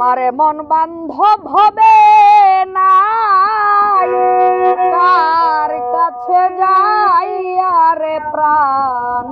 আমার মন বান্ধব হবে না কাছে যাই আরে প্রাণ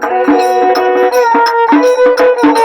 Thank you.